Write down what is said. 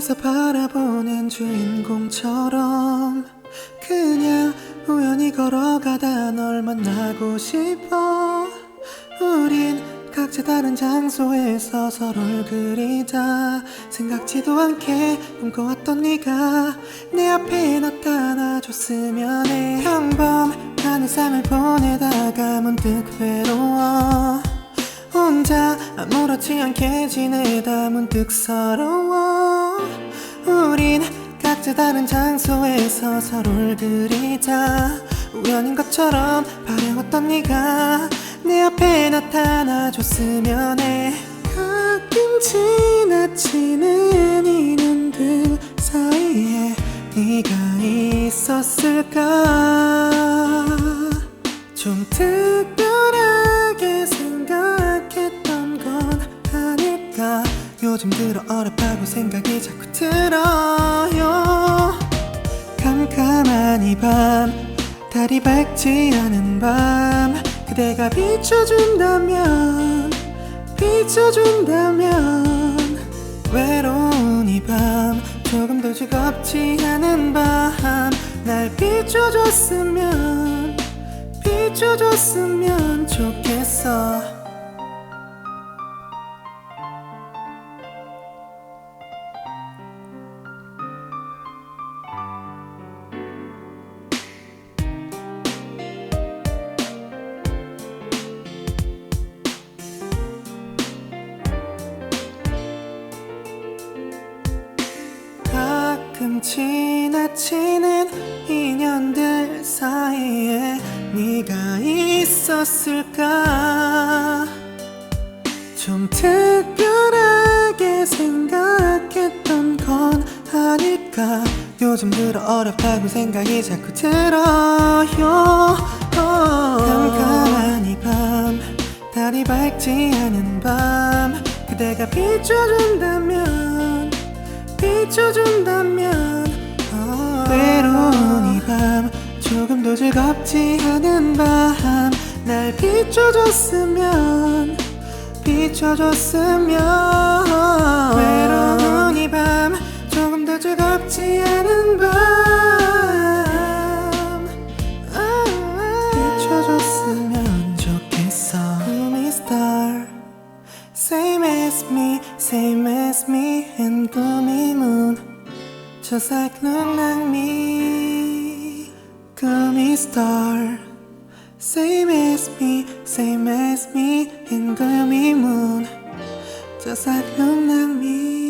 멀리서 바라보는 주인공처럼 그냥 우연히 걸어가다 널 만나고 싶어. 우린 각자 다른 장소에서 서로를 그리다 생각지도 않게 꿈꿔왔던 네가 내 앞에 나타나줬으면 해. 평범한 삶을 보내다가 문득 외로워. 혼자 아무렇지 않게 지내다 문득 서러워 우린 각자 다른 장소에서 서로를 그리자. 우연인 것처럼 바래왔던 네가 내 앞에 나타나줬으면 해. 가끔 지나치는 요즘 들어 어렵다고 생각이 자꾸 들어요. 캄캄한 이밤 달이 밝지 않은 밤 그대가 비춰준다면 비춰준다면 외로운 이 밤 조금도 즐겁지 않은 밤 날 비춰줬으면 비춰줬으면 좋겠어 가끔 지나치는 인연들 사이에 네가 있었을까? 좀 특별하게 생각했던 건 아닐까? 요즘 들어 어렵다고 생각이 자꾸 들어요. 캄캄한 이밤 달이 밝지 않은 밤 그대가 비춰준다면 비춰준다면 어. 외로운 이 밤 조금 도 즐겁지 않은 밤 날 비춰줬으면 비춰줬으면 Just like me Gloomy star Same as me, same as me and gloomy moon. Just like like